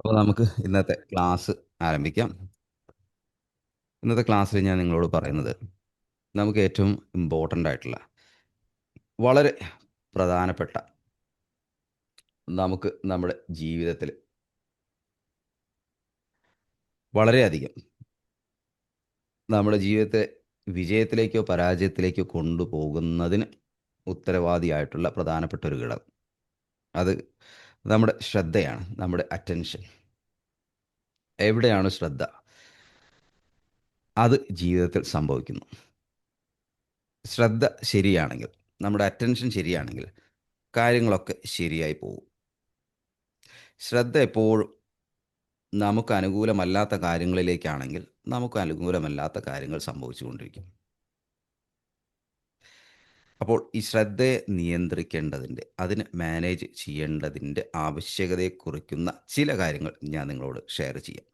അപ്പോൾ നമുക്ക് ഇന്നത്തെ ക്ലാസ് ആരംഭിക്കാം. ഇന്നത്തെ ക്ലാസ്സിൽ ഞാൻ നിങ്ങളോട് പറയുന്നത് നമുക്ക് ഏറ്റവും ഇമ്പോർട്ടന്റ് ആയിട്ടുള്ള വളരെ പ്രധാനപ്പെട്ട നമുക്ക് നമ്മുടെ ജീവിതത്തിൽ വളരെയധികം നമ്മുടെ ജീവിതത്തെ വിജയത്തിലേക്കോ പരാജയത്തിലേക്കോ കൊണ്ടുപോകുന്നതിന് ഉത്തരവാദിയായിട്ടുള്ള പ്രധാനപ്പെട്ട ഒരു ഘടകം. അത് നമ്മുടെ ശ്രദ്ധയാണ് നമ്മുടെ അറ്റൻഷൻ എവിടെയാണ് ശ്രദ്ധ? അത് ജീവിതത്തിൽ സംഭവിക്കുന്നു. ശ്രദ്ധ ശരിയാണെങ്കിൽ നമ്മുടെ അറ്റൻഷൻ ശരിയാണെങ്കിൽ കാര്യങ്ങളൊക്കെ ശരിയായി പോകും. ശ്രദ്ധ എപ്പോഴും നമുക്ക് അനുകൂലമല്ലാത്ത കാര്യങ്ങളിലേക്കാണെങ്കിൽ നമുക്ക് അനുകൂലമല്ലാത്ത കാര്യങ്ങൾ സംഭവിച്ചുകൊണ്ടിരിക്കും. അപ്പോൾ ഈ ശ്രദ്ധയെ നിയന്ത്രിക്കേണ്ടതിന്റെ അതിന് മാനേജ് ചെയ്യേണ്ടതിന്റെ ആവശ്യകതയെ കുറിക്കുന്ന ചില കാര്യങ്ങൾ ഞാൻ നിങ്ങളോട് ഷെയർ ചെയ്യാം.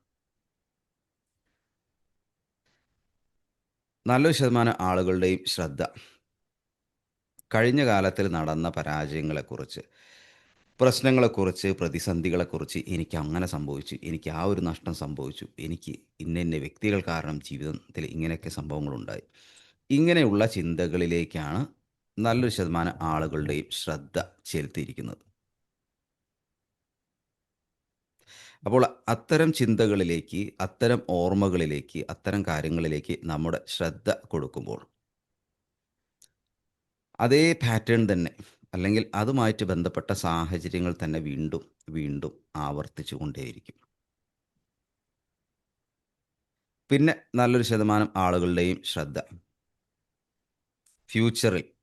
നല്ലൊരു ശതമാനം ആളുകളുടെയും ശ്രദ്ധ. കഴിഞ്ഞ കാലത്തിൽ നടന്ന പരാജയങ്ങളെക്കുറിച്ച് പ്രശ്നങ്ങളെക്കുറിച്ച് പ്രതിസന്ധികളെക്കുറിച്ച് എനിക്ക് അങ്ങനെ സംഭവിച്ചു. എനിക്ക് ആ ഒരു നഷ്ടം സംഭവിച്ചു. എനിക്ക് ഇന്ന ഇന്ന വ്യക്തികൾ കാരണം ജീവിതത്തിൽ ഇങ്ങനെയൊക്കെ സംഭവങ്ങളുണ്ടായി. ഇങ്ങനെയുള്ള ചിന്തകളിലേക്കാണ് നല്ലൊരു ശതമാനം ആളുകളുടെയും ശ്രദ്ധ ചെലുത്തിയിരിക്കുന്നത്. അപ്പോൾ അത്തരം ചിന്തകളിലേക്ക് അത്തരം ഓർമ്മകളിലേക്ക് അത്തരം കാര്യങ്ങളിലേക്ക് നമ്മുടെ ശ്രദ്ധ കൊടുക്കുമ്പോൾ അതേ പാറ്റേൺ തന്നെ അല്ലെങ്കിൽ അതുമായിട്ട് ബന്ധപ്പെട്ട സാഹചര്യങ്ങൾ തന്നെ വീണ്ടും വീണ്ടും ആവർത്തിച്ചു കൊണ്ടേയിരിക്കും. പിന്നെ നല്ലൊരു ശതമാനം ആളുകളുടെയും ശ്രദ്ധ. ഫ്യൂച്ചറിൽ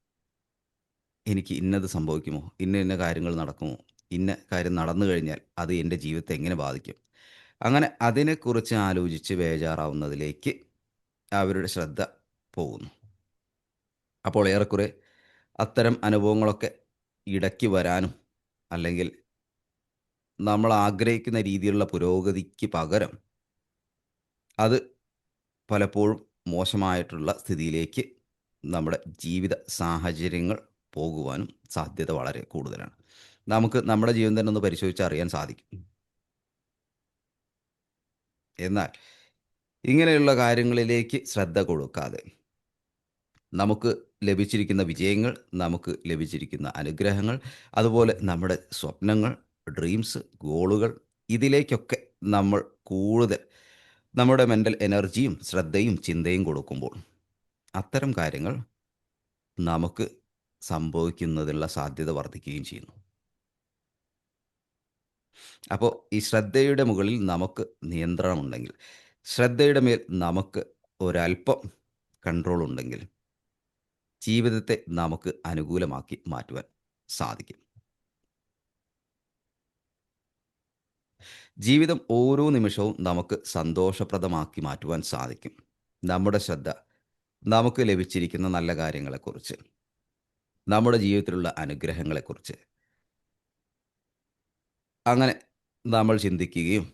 എനിക്ക് ഇന്നത് സംഭവിക്കുമോ? ഇന്ന ഇന്ന കാര്യങ്ങൾ നടക്കുമോ? ഇന്ന കാര്യം നടന്നു കഴിഞ്ഞാൽ അത് എന്റെ ജീവിതത്തെ എങ്ങനെ ബാധിക്കും? അങ്ങനെ അതിനെക്കുറിച്ച് ആലോചിച്ച് ബേജാറാവുന്നതിലേക്ക് അവരുടെ ശ്രദ്ധ പോകുന്നു. അപ്പോൾ ഏറെക്കുറെ അത്തരം അനുഭവങ്ങളൊക്കെ ഇടയ്ക്ക് വരാനും അല്ലെങ്കിൽ നമ്മൾ ആഗ്രഹിക്കുന്ന രീതിയിലുള്ള പുരോഗതിക്ക് പകരം അത് പലപ്പോഴും മോശമായിട്ടുള്ള സ്ഥിതിയിലേക്ക് നമ്മുടെ ജീവിത സാഹചര്യങ്ങൾ പോകുവാനും സാധ്യത വളരെ കൂടുതലാണ്. നമുക്ക് നമ്മുടെ ജീവിതം തന്നെ ഒന്ന് പരിശോധിച്ച് അറിയാൻ സാധിക്കും. എന്നാൽ ഇങ്ങനെയുള്ള കാര്യങ്ങളിലേക്ക് ശ്രദ്ധ കൊടുക്കാതെ നമുക്ക് ലഭിച്ചിരിക്കുന്ന വിജയങ്ങൾ നമുക്ക് ലഭിച്ചിരിക്കുന്ന അനുഗ്രഹങ്ങൾ അതുപോലെ നമ്മുടെ സ്വപ്നങ്ങൾ ഡ്രീംസ് ഗോളുകൾ ഇതിലേക്കൊക്കെ നമ്മൾ കൂടുതൽ നമ്മുടെ മെന്റൽ എനർജിയും ശ്രദ്ധയും ചിന്തയും കൊടുക്കുമ്പോൾ അത്തരം കാര്യങ്ങൾ നമുക്ക് സംഭവിക്കുന്നതിനുള്ള സാധ്യത വർദ്ധിക്കുകയും ചെയ്യുന്നു. അപ്പോൾ ഈ ശ്രദ്ധയുടെ മുകളിൽ നമുക്ക് നിയന്ത്രണം ഉണ്ടെങ്കിൽ ശ്രദ്ധയുടെ മേൽ നമുക്ക് ഒരല്പം കൺട്രോൾ ഉണ്ടെങ്കിൽ ജീവിതത്തെ നമുക്ക് അനുകൂലമാക്കി മാറ്റുവാൻ സാധിക്കും. ജീവിതം ഓരോ നിമിഷവും നമുക്ക് സന്തോഷപ്രദമാക്കി മാറ്റുവാൻ സാധിക്കും. നമ്മുടെ ശ്രദ്ധ നമുക്ക് ലഭിച്ചിരിക്കുന്ന നല്ല കാര്യങ്ങളെക്കുറിച്ച്. നമ്മുടെ ജീവിതത്തിലുള്ള അനുഗ്രഹങ്ങളെക്കുറിച്ച്. അങ്ങനെ നമ്മൾ ചിന്തിക്കുകയും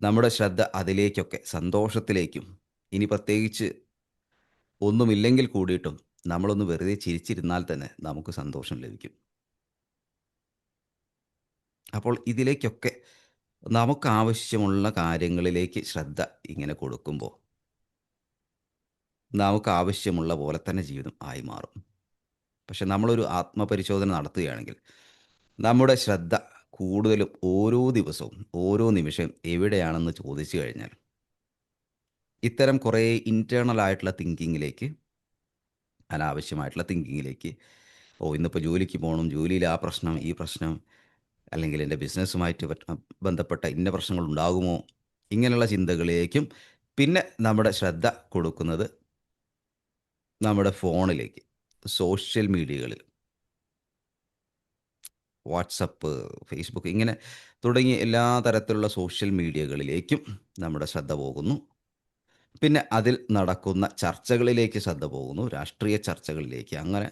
നമ്മുടെ ശ്രദ്ധ അതിലേക്കൊക്കെ സന്തോഷത്തിലേക്കും ഇനി പ്രത്യേകിച്ച് ഒന്നുമില്ലെങ്കിൽ കൂടിയിട്ടും നമ്മളൊന്ന് വെറുതെ ചിരിച്ചിരുന്നാൽ തന്നെ നമുക്ക് സന്തോഷം ലഭിക്കും. അപ്പോൾ ഇതിലേക്കൊക്കെ നമുക്ക് ആവശ്യമുള്ള കാര്യങ്ങളിലേക്ക് ശ്രദ്ധ ഇങ്ങനെ കൊടുക്കുമ്പോൾ നമുക്ക് ആവശ്യമുള്ള പോലെ തന്നെ ജീവിതം ആയി മാറും. പക്ഷെ നമ്മളൊരു ആത്മപരിശോധന നടത്തുകയാണെങ്കിൽ നമ്മുടെ ശ്രദ്ധ കൂടുതലും ഓരോ ദിവസവും ഓരോ നിമിഷം എവിടെയാണെന്ന് ചോദിച്ചു കഴിഞ്ഞാൽ ഇത്തരം കുറേ ഇന്റേർണൽ ആയിട്ടുള്ള തിങ്കിങ്ങിലേക്ക് അനാവശ്യമായിട്ടുള്ള തിങ്കിങ്ങിലേക്ക് ഓ ഇന്നിപ്പോൾ ജോലിക്ക് പോകണം ജോലിയിൽ ആ പ്രശ്നം ഈ പ്രശ്നം അല്ലെങ്കിൽ എന്റെ ബിസിനസ്സുമായിട്ട് ബന്ധപ്പെട്ട ഇന്ന പ്രശ്നങ്ങൾ ഉണ്ടാകുമോ ഇങ്ങനെയുള്ള ചിന്തകളിലേക്കും പിന്നെ നമ്മുടെ ശ്രദ്ധ കൊടുക്കുന്നത് നമ്മുടെ ഫോണിലേക്ക് സോഷ്യൽ മീഡിയകളിൽ വാട്സപ്പ് ഫേസ്ബുക്ക് ഇങ്ങനെ തുടങ്ങിയ എല്ലാ തരത്തിലുള്ള സോഷ്യൽ മീഡിയകളിലേക്കും നമ്മുടെ ശ്രദ്ധ പോകുന്നു. പിന്നെ അതിൽ നടക്കുന്ന ചർച്ചകളിലേക്ക് ശ്രദ്ധ പോകുന്നു. രാഷ്ട്രീയ ചർച്ചകളിലേക്ക് അങ്ങനെ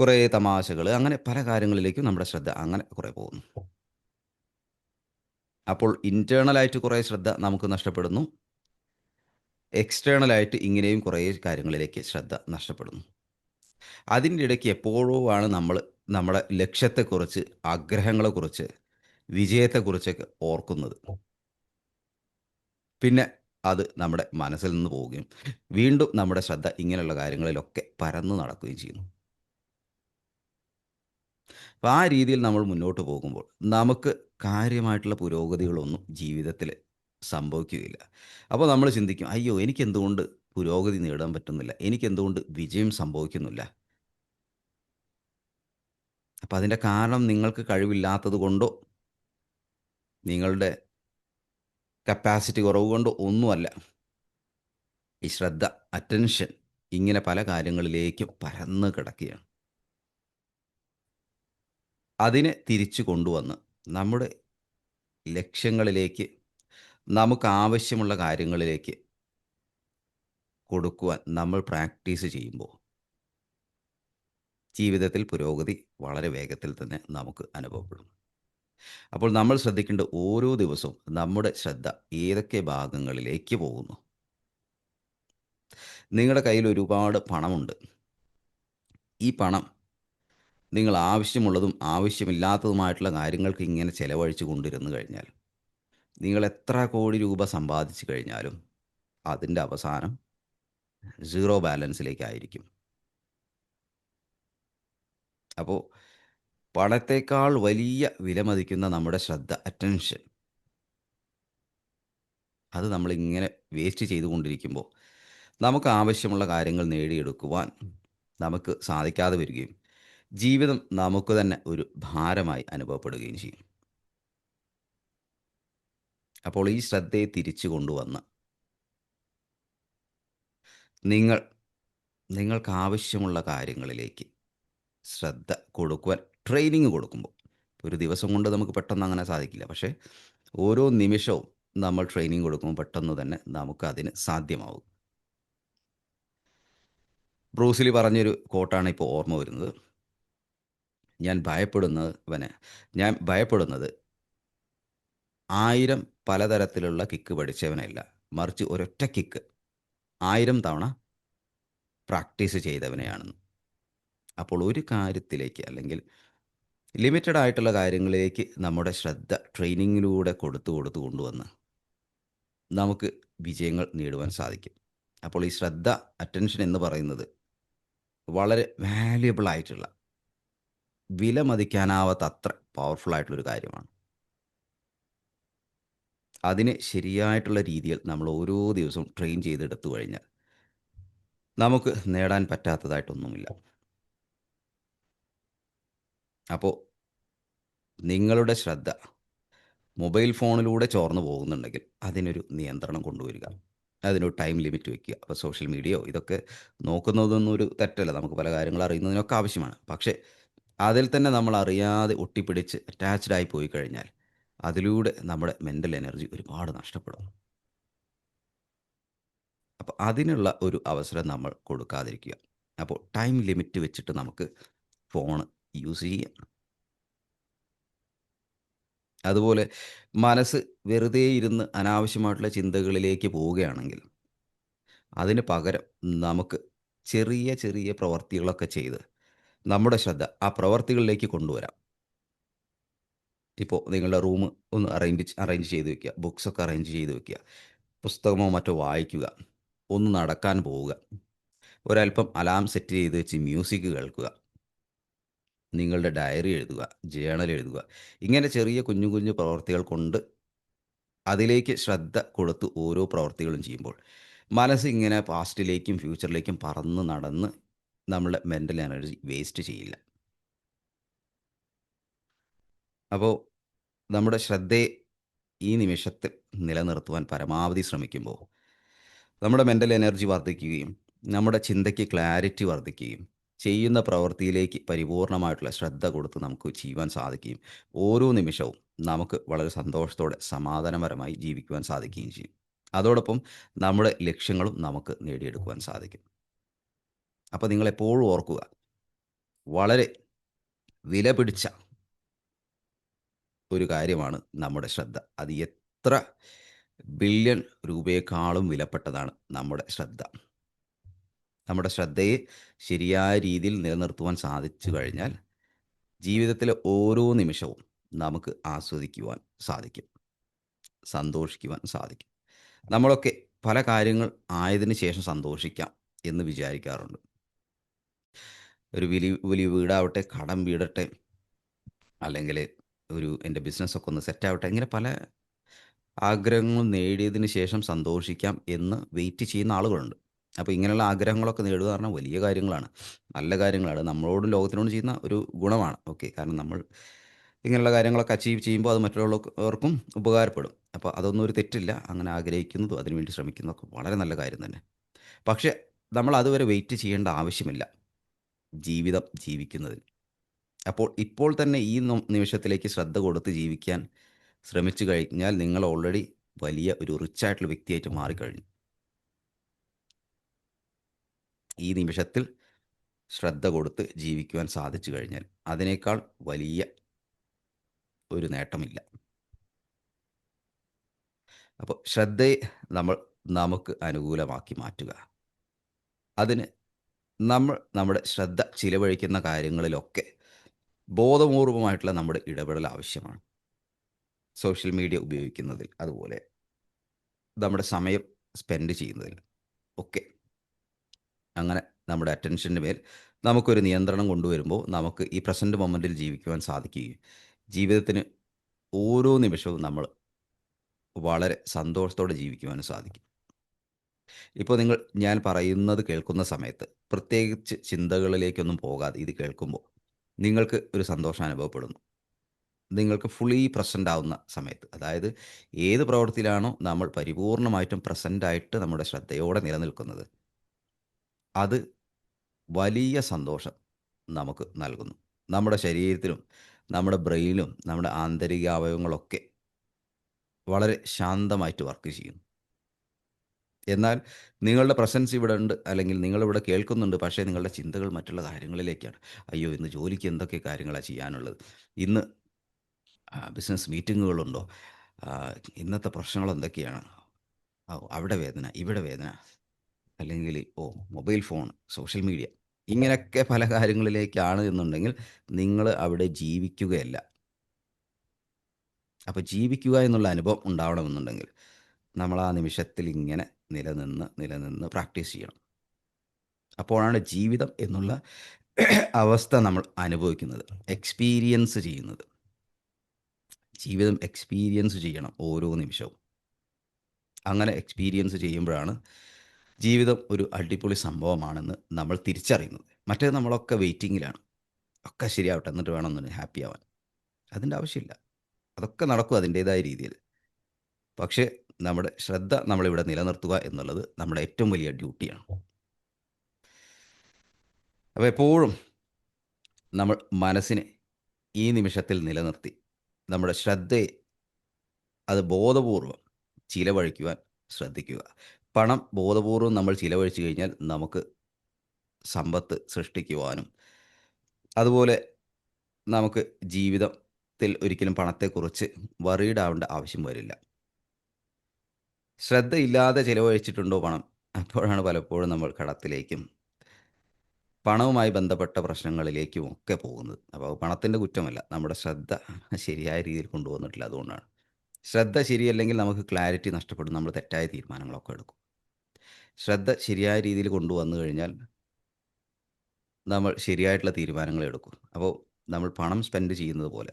കുറേ തമാശകൾ അങ്ങനെ പല കാര്യങ്ങളിലേക്കും നമ്മുടെ ശ്രദ്ധ അങ്ങനെ കുറേ പോകുന്നു. അപ്പോൾ ഇന്റേർണലായിട്ട് കുറേ ശ്രദ്ധ നമുക്ക് നഷ്ടപ്പെടുന്നു. എക്സ്റ്റേണലായിട്ട് ഇങ്ങനെയും കുറേ കാര്യങ്ങളിലേക്ക് ശ്രദ്ധ നഷ്ടപ്പെടുന്നു അതിന്റെ ഇടയ്ക്ക് എപ്പോഴോ ആണ് നമ്മൾ നമ്മുടെ ലക്ഷ്യത്തെക്കുറിച്ച് ആഗ്രഹങ്ങളെക്കുറിച്ച് വിജയത്തെക്കുറിച്ചൊക്കെ ഓർക്കുന്നത്. പിന്നെ അത് നമ്മുടെ മനസ്സിൽ നിന്ന് പോവുകയും വീണ്ടും നമ്മുടെ ശ്രദ്ധ ഇങ്ങനെയുള്ള കാര്യങ്ങളിലൊക്കെ പരന്നു നടക്കുകയും ചെയ്യുന്നു. അപ്പം ആ രീതിയിൽ നമ്മൾ മുന്നോട്ട് പോകുമ്പോൾ നമുക്ക് കാര്യമായിട്ടുള്ള പുരോഗതികളൊന്നും ജീവിതത്തിൽ സംഭവിക്കുകയില്ല. അപ്പോൾ നമ്മൾ ചിന്തിക്കും, "അയ്യോ! എനിക്ക് എന്തുകൊണ്ട് പുരോഗതി നേടാൻ പറ്റുന്നില്ല? എനിക്ക് എന്തുകൊണ്ട് വിജയം സംഭവിക്കുന്നില്ല?" അപ്പം അതിന്റെ കാരണം നിങ്ങൾക്ക് കഴിവില്ലാത്തത് കൊണ്ടോ നിങ്ങളുടെ കപ്പാസിറ്റി കുറവ് കൊണ്ടോ ഒന്നുമല്ല. ഈ ശ്രദ്ധ, അറ്റൻഷൻ ഇങ്ങനെ പല കാര്യങ്ങളിലേക്കും പരന്ന് കിടക്കുകയാണ്. അതിനെ തിരിച്ചു കൊണ്ടുവന്ന് നമ്മുടെ ലക്ഷ്യങ്ങളിലേക്ക്, നമുക്കാവശ്യമുള്ള കാര്യങ്ങളിലേക്ക് കൊടുക്കുവാൻ നമ്മൾ പ്രാക്ടീസ് ചെയ്യുമ്പോൾ ജീവിതത്തിൽ പുരോഗതി വളരെ വേഗത്തിൽ തന്നെ നമുക്ക് അനുഭവപ്പെടും. അപ്പോൾ നമ്മൾ ശ്രദ്ധിക്കേണ്ട ഓരോ ദിവസവും നമ്മുടെ ശ്രദ്ധ ഏതൊക്കെ ഭാഗങ്ങളിലേക്ക് പോകുന്നു? നിങ്ങളുടെ കയ്യിൽ ഒരുപാട് പണമുണ്ട്. ഈ പണം നിങ്ങൾ ആവശ്യമുള്ളതും ആവശ്യമില്ലാത്തതുമായിട്ടുള്ള കാര്യങ്ങൾക്ക് ഇങ്ങനെ ചെലവഴിച്ചു കൊണ്ടിരുന്നു കഴിഞ്ഞാൽ, നിങ്ങൾ എത്ര കോടി രൂപ സമ്പാദിച്ചു കഴിഞ്ഞാലും അതിന്റെ അവസാനം സീറോ ബാലൻസിലേക്കായിരിക്കും. അപ്പോൾ പണത്തേക്കാൾ വലിയ വിലമതിക്കുന്ന നമ്മുടെ ശ്രദ്ധ, അറ്റൻഷൻ അത് നമ്മളിങ്ങനെ വേസ്റ്റ് ചെയ്തുകൊണ്ടിരിക്കുമ്പോൾ, നമുക്ക് ആവശ്യമുള്ള കാര്യങ്ങൾ നേടിയെടുക്കുവാൻ നമുക്ക് സാധിക്കാതെ വരികയും, ജീവിതം നമുക്ക് തന്നെ ഒരു ഭാരമായി അനുഭവപ്പെടുകയും ചെയ്യും. അപ്പോൾ ഈ ശ്രദ്ധയെ തിരിച്ചു കൊണ്ടുവന്ന് നിങ്ങൾ നിങ്ങൾക്ക് ആവശ്യമുള്ള കാര്യങ്ങളിലേക്ക് ശ്രദ്ധ കൊടുക്കുവാൻ ട്രെയിനിങ് കൊടുക്കുമ്പോൾ, ഒരു ദിവസം കൊണ്ട് നമുക്ക് പെട്ടെന്ന് അങ്ങനെ സാധിക്കില്ല. പക്ഷേ ഓരോ നിമിഷവും നമ്മൾ ട്രെയിനിങ് കൊടുക്കുമ്പോൾ പെട്ടെന്ന് തന്നെ നമുക്ക് അതിന് സാധ്യമാവും. ബ്രൂസിലി പറഞ്ഞൊരു കോട്ടാണ് ഇപ്പോൾ ഓർമ്മ വരുന്നത്. ഞാൻ ഭയപ്പെടുന്നവന് ഞാൻ ഭയപ്പെടുന്നത് 1000 പലതരത്തിലുള്ള കിക്ക് പഠിച്ചവനല്ല മറിച്ച് ഒരൊറ്റ കിക്ക് ആയിരം തവണ പ്രാക്ടീസ് ചെയ്തവനെയാണെന്ന്. അപ്പോൾ ഒരു കാര്യത്തിലേക്ക് അല്ലെങ്കിൽ ലിമിറ്റഡ് ആയിട്ടുള്ള കാര്യങ്ങളിലേക്ക് നമ്മുടെ ശ്രദ്ധ ട്രെയിനിങ്ങിലൂടെ കൊടുത്തു കൊടുത്തു കൊണ്ടുവന്ന് നമുക്ക് വിജയങ്ങൾ നേടുവാൻ സാധിക്കും. അപ്പോൾ ഈ ശ്രദ്ധ, അറ്റൻഷൻ എന്ന് പറയുന്നത് വളരെ വാല്യുബിൾ ആയിട്ടുള്ള വിലമതിക്കാനാവാത്തത്ര പവർഫുൾ ആയിട്ടുള്ള ഒരു കാര്യമാണ്. അതിനെ ശരിയായിട്ടുള്ള രീതിയിൽ നമ്മൾ ഓരോ ദിവസവും ട്രെയിൻ ചെയ്തെടുത്തു കഴിഞ്ഞാൽ നമുക്ക് നേടാൻ പറ്റാത്തതായിട്ടൊന്നുമില്ല. അപ്പോൾ നിങ്ങളുടെ ശ്രദ്ധ മൊബൈൽ ഫോണിലൂടെ ചോർന്നു പോകുന്നുണ്ടെങ്കിൽ അതിനൊരു നിയന്ത്രണം കൊണ്ടുവരിക. അതിനൊരു ടൈം ലിമിറ്റ് വെക്കുക. അപ്പോൾ സോഷ്യൽ മീഡിയയോ ഇതൊക്കെ നോക്കുന്നതൊന്നും ഒരു തെറ്റല്ല. നമുക്ക് പല കാര്യങ്ങൾ അറിയുന്നതിനൊക്കെ ആവശ്യമാണ്. പക്ഷേ അതിൽ തന്നെ നമ്മൾ അറിയാതെ ഒട്ടിപ്പിടിച്ച് അറ്റാച്ച്ഡ് ആയി പോയി കഴിഞ്ഞാൽ അതിലൂടെ നമ്മുടെ മെന്റൽ എനർജി ഒരുപാട് നഷ്ടപ്പെടും. അപ്പോൾ അതിനുള്ള ഒരു അവസരം നമ്മൾ കൊടുക്കാതിരിക്കുക. അപ്പോൾ ടൈം ലിമിറ്റ് വെച്ചിട്ട് നമുക്ക് ഫോൺ യൂസ് ചെയ്യാം. അതുപോലെ മനസ്സ് വെറുതെ ഇരുന്ന് അനാവശ്യമായിട്ടുള്ള ചിന്തകളിലേക്ക് പോവുകയാണെങ്കിൽ അതിന് പകരം നമുക്ക് ചെറിയ ചെറിയ പ്രവർത്തികളൊക്കെ ചെയ്ത് നമ്മുടെ ശ്രദ്ധ ആ പ്രവർത്തികളിലേക്ക് കൊണ്ടുവരാം. ഇപ്പോൾ നിങ്ങളുടെ റൂം ഒന്ന് അറേഞ്ച് അറേഞ്ച് ചെയ്ത് വെക്കുക. ബുക്സൊക്കെ അറേഞ്ച് ചെയ്ത് വെക്കുക. പുസ്തകമോ മറ്റോ വായിക്കുക. ഒന്ന് നടക്കാൻ പോവുക. ഒരല്പം അലാം സെറ്റ് ചെയ്ത് വെച്ച് മ്യൂസിക് കേൾക്കുക. നിങ്ങളുടെ ഡയറി എഴുതുക. ജേണൽ എഴുതുക. ഇങ്ങനെ ചെറിയ കുഞ്ഞു കുഞ്ഞു പ്രവർത്തികൾ കൊണ്ട് അതിലേക്ക് ശ്രദ്ധ കൊടുത്ത് ഓരോ പ്രവർത്തികളും ചെയ്യുമ്പോൾ മനസ്സ് ഇങ്ങനെ പാസ്റ്റിലേക്കും ഫ്യൂച്ചറിലേക്കും പറന്ന് നടന്ന് നമ്മളുടെ മെന്റൽ എനർജി വേസ്റ്റ് ചെയ്യില്ല. അപ്പോൾ നമ്മുടെ ശ്രദ്ധയെ ഈ നിമിഷത്തിൽ നിലനിർത്തുവാൻ പരമാവധി ശ്രമിക്കുമ്പോൾ നമ്മുടെ മെന്റൽ എനർജി വർദ്ധിക്കുകയും നമ്മുടെ ചിന്തയ്ക്ക് ക്ലാരിറ്റി വർദ്ധിക്കുകയും ചെയ്യുന്ന പ്രവൃത്തിയിലേക്ക് പരിപൂർണമായിട്ടുള്ള ശ്രദ്ധ കൊടുത്ത് നമുക്ക് ചെയ്യുവാൻ സാധിക്കുകയും ഓരോ നിമിഷവും നമുക്ക് വളരെ സന്തോഷത്തോടെ സമാധാനപരമായി ജീവിക്കുവാൻ സാധിക്കുകയും ചെയ്യും. അതോടൊപ്പം നമ്മുടെ ലക്ഷ്യങ്ങളും നമുക്ക് നേടിയെടുക്കുവാൻ സാധിക്കും. അപ്പോൾ നിങ്ങൾ എപ്പോഴും ഓർക്കുക. വളരെ വിലപിടിച്ച ഒരു കാര്യമാണ് നമ്മുടെ ശ്രദ്ധ. അത് എത്ര ബില്യൺ രൂപയെക്കാളും വിലപ്പെട്ടതാണ് നമ്മുടെ ശ്രദ്ധ. നമ്മുടെ ശ്രദ്ധയെ ശരിയായ രീതിയിൽ നിലനിർത്തുവാൻ സാധിച്ചു കഴിഞ്ഞാൽ ജീവിതത്തിലെ ഓരോ നിമിഷവും നമുക്ക് ആസ്വദിക്കുവാൻ സാധിക്കും. സന്തോഷിക്കുവാൻ സാധിക്കും. നമ്മളൊക്കെ പല കാര്യങ്ങൾ ആയതിനു ശേഷം സന്തോഷിക്കാം എന്ന് വിചാരിക്കാറുണ്ട്. ഒരു വലിയ വലിയ വീടാവട്ടെ, കടം വീടട്ടെ, അല്ലെങ്കിൽ ഒരു എന്റെ ബിസിനസ്സൊക്കെ ഒന്ന് സെറ്റ് ആവട്ടെ ഇങ്ങനെ പല ആഗ്രഹങ്ങളും നേടിയതിന് ശേഷം സന്തോഷിക്കാം എന്ന് വെയിറ്റ് ചെയ്യുന്ന ആളുകളുണ്ട്. അപ്പോൾ ഇങ്ങനെയുള്ള ആഗ്രഹങ്ങളൊക്കെ നേടുക പറഞ്ഞാൽ വലിയ കാര്യങ്ങളാണ്. നല്ല കാര്യങ്ങളാണ്. നമ്മളോടും ലോകത്തിനോടും ചെയ്യുന്ന ഒരു ഗുണമാണ്. ഓക്കെ. കാരണം നമ്മൾ ഇങ്ങനെയുള്ള കാര്യങ്ങളൊക്കെ അച്ചീവ് ചെയ്യുമ്പോൾ അത് മറ്റുള്ളവർക്കും ഉപകാരപ്പെടും. അപ്പോൾ അതൊന്നും ഒരു തെറ്റില്ല. അങ്ങനെ ആഗ്രഹിക്കുന്നതും അതിനുവേണ്ടി ശ്രമിക്കുന്നതൊക്കെ വളരെ നല്ല കാര്യം തന്നെ. പക്ഷേ നമ്മൾ അതുവരെ വെയിറ്റ് ചെയ്യേണ്ട ആവശ്യമില്ല. ജീവിതം ജീവിക്കുന്നതിന്. അപ്പോൾ ഇപ്പോൾ തന്നെ ഈ നിമിഷത്തിലേക്ക് ശ്രദ്ധ കൊടുത്ത് ജീവിക്കാൻ ശ്രമിച്ചു കഴിഞ്ഞാൽ നിങ്ങൾ ഓൾറെഡി വലിയ ഒരു റിച്ച് ആയിട്ടുള്ള വ്യക്തിയായിട്ട് മാറിക്കഴിഞ്ഞു. ഈ നിമിഷത്തിൽ ശ്രദ്ധ കൊടുത്ത് ജീവിക്കുവാൻ സാധിച്ചു കഴിഞ്ഞാൽ അതിനേക്കാൾ വലിയ ഒരു നേട്ടമില്ല. അപ്പോൾ ശ്രദ്ധയെ നമ്മൾ നമുക്ക് അനുകൂലമാക്കി മാറ്റുക. അതിന് നമ്മൾ നമ്മുടെ ശ്രദ്ധ ചിലവഴിക്കുന്ന കാര്യങ്ങളിലൊക്കെ ബോധപൂർവമായിട്ടുള്ള നമ്മുടെ ഇടപെടൽ ആവശ്യമാണ്. സോഷ്യൽ മീഡിയ ഉപയോഗിക്കുന്നതിൽ, അതുപോലെ നമ്മുടെ സമയം സ്പെൻഡ് ചെയ്യുന്നതിൽ ഒക്കെ. അങ്ങനെ നമ്മുടെ അറ്റൻഷന്റെ മേൽ നമുക്കൊരു നിയന്ത്രണം കൊണ്ടുവരുമ്പോൾ നമുക്ക് ഈ പ്രസന്റ് മൊമെന്റിൽ ജീവിക്കുവാൻ സാധിക്കുകയും ജീവിതത്തിന് ഓരോ നിമിഷവും നമ്മൾ വളരെ സന്തോഷത്തോടെ ജീവിക്കുവാനും സാധിക്കും. ഇപ്പോൾ നിങ്ങൾ ഞാൻ പറയുന്നത് കേൾക്കുന്ന സമയത്ത് പ്രത്യേകിച്ച് ചിന്തകളിലേക്കൊന്നും പോകാതെ ഇത് കേൾക്കുമ്പോൾ നിങ്ങൾക്ക് ഒരു സന്തോഷം അനുഭവപ്പെടുന്നു. നിങ്ങൾക്ക് ഫുള്ളി പ്രസന്റ് ആവുന്ന സമയത്ത് അതായത് ഏത് പ്രവൃത്തിയിലാണോ നമ്മൾ പരിപൂർണമായിട്ടും പ്രസന്റ് ആയിട്ട് നമ്മുടെ ശ്രദ്ധയോടെ നിലനിൽക്കുന്നത് അത് വലിയ സന്തോഷം നമുക്ക് നൽകുന്നു. നമ്മുടെ ശരീരത്തിലും, നമ്മുടെ ബ്രെയിനിലും, നമ്മുടെ ആന്തരിക അവയവങ്ങളൊക്കെ വളരെ ശാന്തമായിട്ട് വർക്ക് ചെയ്യുന്നു. എന്നാൽ നിങ്ങളുടെ പ്രസൻസ് ഇവിടെ ഉണ്ട്, അല്ലെങ്കിൽ നിങ്ങളിവിടെ കേൾക്കുന്നുണ്ട്. പക്ഷേ നിങ്ങളുടെ ചിന്തകൾ മറ്റുള്ള കാര്യങ്ങളിലേക്കാണ്. അയ്യോ! ഇന്ന് ജോലിക്ക് എന്തൊക്കെ കാര്യങ്ങളാണ് ചെയ്യാനുള്ളത്? ഇന്ന് ബിസിനസ് മീറ്റിങ്ങുകളുണ്ടോ? ഇന്നത്തെ പ്രശ്നങ്ങൾ എന്തൊക്കെയാണ്? അവിടെ വേദന, ഇവിടെ വേദന. അല്ലെങ്കിൽ ഓ മൊബൈൽ ഫോൺ, സോഷ്യൽ മീഡിയ ഇങ്ങനെയൊക്കെ പല കാര്യങ്ങളിലേക്കാണ് എന്നുണ്ടെങ്കിൽ നിങ്ങൾ അവിടെ ജീവിക്കുകയല്ല. അപ്പോൾ ജീവിക്കുക എന്നുള്ള അനുഭവം ഉണ്ടാവണമെന്നുണ്ടെങ്കിൽ നമ്മൾ ആ നിമിഷത്തിൽ ഇങ്ങനെ നിലനിന്ന്, നിലനിന്ന് പ്രാക്ടീസ് ചെയ്യണം. അപ്പോഴാണ് ജീവിതം എന്നുള്ള അവസ്ഥ നമ്മൾ അനുഭവിക്കുന്നത്. എക്സ്പീരിയൻസ് ചെയ്യുന്നത്. ജീവിതം എക്സ്പീരിയൻസ് ചെയ്യണം ഓരോ നിമിഷവും. അങ്ങനെ എക്സ്പീരിയൻസ് ചെയ്യുമ്പോഴാണ് ജീവിതം ഒരു അടിപൊളി സംഭവമാണെന്ന് നമ്മൾ തിരിച്ചറിയുന്നത്. മറ്റേ നമ്മളൊക്കെ വെയിറ്റിങ്ങിലാണ്. ഒക്കെ ശരിയാവട്ടെ എന്നിട്ട് വേണം ഒന്ന് ഹാപ്പി ആവാൻ. അതിന്റെ ആവശ്യമില്ല. അതൊക്കെ നടക്കും അതിന്റേതായ രീതിയിൽ. പക്ഷേ നമ്മുടെ ശ്രദ്ധ നമ്മളിവിടെ നിലനിർത്തുക എന്നുള്ളത് നമ്മുടെ ഏറ്റവും വലിയ ഡ്യൂട്ടിയാണ്. അപ്പോൾ എപ്പോഴും നമ്മൾ മനസ്സിനെ ഈ നിമിഷത്തിൽ നിലനിർത്തി നമ്മുടെ ശ്രദ്ധയെ അത് ബോധപൂർവം ചിലവഴിക്കുവാൻ ശ്രദ്ധിക്കുക. പണം ബോധപൂർവം നമ്മൾ ചിലവഴിച്ചു കഴിഞ്ഞാൽ നമുക്ക് സമ്പത്ത് സൃഷ്ടിക്കുവാനും അതുപോലെ നമുക്ക് ജീവിതത്തിൽ ഒരിക്കലും പണത്തെക്കുറിച്ച് വറീഡ് ആവേണ്ട ആവശ്യം വരില്ല. ശ്രദ്ധയില്ലാതെ ചിലവഴിച്ചിട്ടുണ്ടോ പണം, അപ്പോഴാണ് പലപ്പോഴും നമ്മൾ കടത്തിലേക്കും പണവുമായി ബന്ധപ്പെട്ട പ്രശ്നങ്ങളിലേക്കും ഒക്കെ പോകുന്നത്. അപ്പോൾ പണത്തിന്റെ കുറ്റമല്ല. നമ്മുടെ ശ്രദ്ധ ശരിയായ രീതിയിൽ കൊണ്ടുപോകുന്നിട്ടില്ല അതുകൊണ്ടാണ്. ശ്രദ്ധ ശരിയല്ലെങ്കിൽ നമുക്ക് ക്ലാരിറ്റി നഷ്ടപ്പെടും. നമ്മൾ തെറ്റായ തീരുമാനങ്ങളൊക്കെ എടുക്കും. ശ്രദ്ധ ശരിയായ രീതിയിൽ കൊണ്ടുവന്നു കഴിഞ്ഞാൽ നമ്മൾ ശരിയായിട്ടുള്ള തീരുമാനങ്ങൾ എടുക്കും. അപ്പോൾ നമ്മൾ പണം സ്പെൻഡ് ചെയ്യുന്നത് പോലെ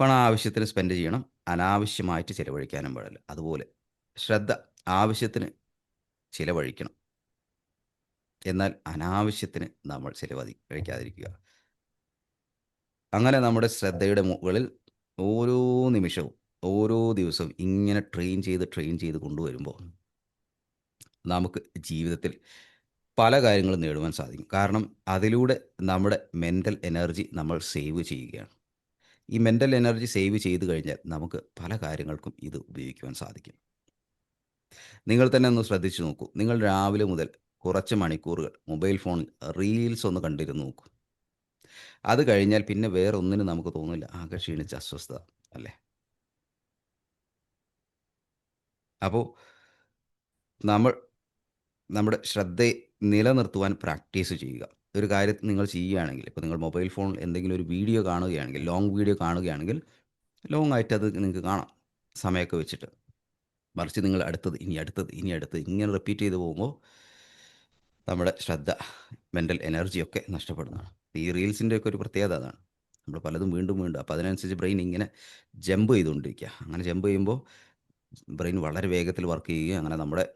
പണം ആവശ്യത്തിന് സ്പെൻഡ് ചെയ്യണം. അനാവശ്യമായിട്ട് ചിലവഴിക്കാനും പാടില്ല. അതുപോലെ ശ്രദ്ധ ആവശ്യത്തിന് ചിലവഴിക്കണം. എന്നാൽ അനാവശ്യത്തിന് നമ്മൾ ചിലവഴി കഴിക്കാതിരിക്കുക. അങ്ങനെ നമ്മുടെ ശ്രദ്ധയുടെ മുകളിൽ ഓരോ നിമിഷവും, ഓരോ ദിവസവും ഇങ്ങനെ ട്രെയിൻ ചെയ്ത്, ട്രെയിൻ ചെയ്ത് കൊണ്ടുവരുമ്പോൾ നമുക്ക് ജീവിതത്തിൽ പല കാര്യങ്ങളും നേടുവാൻ സാധിക്കും. കാരണം അതിലൂടെ നമ്മുടെ മെന്റൽ എനർജി നമ്മൾ സേവ് ചെയ്യുകയാണ്. ഈ മെന്റൽ എനർജി സേവ് ചെയ്ത് കഴിഞ്ഞാൽ നമുക്ക് പല കാര്യങ്ങൾക്കും ഇത് ഉപയോഗിക്കുവാൻ സാധിക്കും. നിങ്ങൾ തന്നെ ഒന്ന് ശ്രദ്ധിച്ചു നോക്കൂ. നിങ്ങൾ രാവിലെ മുതൽ കുറച്ച് മണിക്കൂറുകൾ മൊബൈൽ ഫോണിൽ റീൽസ് ഒന്ന് കണ്ടിരുന്ന് നോക്കൂ. അത് കഴിഞ്ഞാൽ പിന്നെ വേറെ ഒന്നിനും നമുക്ക് തോന്നില്ല. ആകെ ക്ഷീണിച്ച അസ്വസ്ഥത അല്ലേ? അപ്പോൾ നമ്മൾ നമ്മുടെ ശ്രദ്ധയെ നിലനിർത്തുവാൻ പ്രാക്ടീസ് ചെയ്യുക. ഒരു കാര്യം നിങ്ങൾ ചെയ്യുകയാണെങ്കിൽ ഇപ്പോൾ നിങ്ങൾ മൊബൈൽ ഫോണിൽ എന്തെങ്കിലും ഒരു വീഡിയോ കാണുകയാണെങ്കിൽ ലോങ് വീഡിയോ കാണുകയാണെങ്കിൽ ലോങ് ആയിട്ട് അത് നിങ്ങൾക്ക് കാണാം സമയമൊക്കെ വെച്ചിട്ട് മറിച്ച് നിങ്ങൾ അടുത്തത് ഇനി അടുത്തത് ഇനി അടുത്തത് ഇങ്ങനെ റിപ്പീറ്റ് ചെയ്ത് പോകുമ്പോൾ നമ്മുടെ ശ്രദ്ധ മെന്റൽ എനർജിയൊക്കെ നഷ്ടപ്പെടുന്നതാണ്. ഈ റീൽസിന്റെ ഒക്കെ ഒരു പ്രത്യേകത അതാണ്. നമ്മൾ പലതും വീണ്ടും വീണ്ടും അപ്പോൾ അതിനനുസരിച്ച് ബ്രെയിൻ ഇങ്ങനെ ജമ്പ് ചെയ്തുകൊണ്ടിരിക്കുക. അങ്ങനെ ജമ്പ് ചെയ്യുമ്പോൾ ബ്രെയിൻ വളരെ വേഗത്തിൽ വർക്ക് ചെയ്യുകയും അങ്ങനെ നമ്മുടെ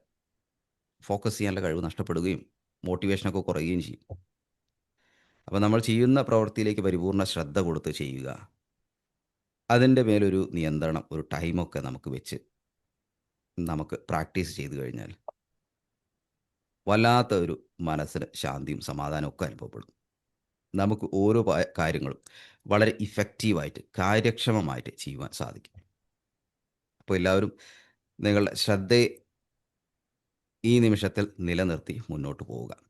ഫോക്കസ് ചെയ്യാനുള്ള കഴിവ് നഷ്ടപ്പെടുകയും മോട്ടിവേഷനൊക്കെ കുറയുകയും ചെയ്യും. അപ്പോൾ നമ്മൾ ചെയ്യുന്ന പ്രവൃത്തിയിലേക്ക് പരിപൂർണ ശ്രദ്ധ കൊടുത്ത് ചെയ്യുക. അതിന്റെ മേലൊരു നിയന്ത്രണം ഒരു ടൈമൊക്കെ നമുക്ക് വെച്ച് നമുക്ക് പ്രാക്ടീസ് ചെയ്തു കഴിഞ്ഞാൽ വല്ലാത്ത ഒരു മനസ്സിന് ശാന്തിയും സമാധാനവും ഒക്കെ അനുഭവപ്പെടും. നമുക്ക് ഓരോ കാര്യങ്ങളും വളരെ ഇഫക്റ്റീവായിട്ട് കാര്യക്ഷമമായിട്ട് ചെയ്യുവാൻ സാധിക്കും. അപ്പോൾ എല്ലാവരും നിങ്ങളുടെ ശ്രദ്ധയെ ഈ നിമിഷത്തിൽ നിലനിർത്തി മുന്നോട്ട് പോവുക.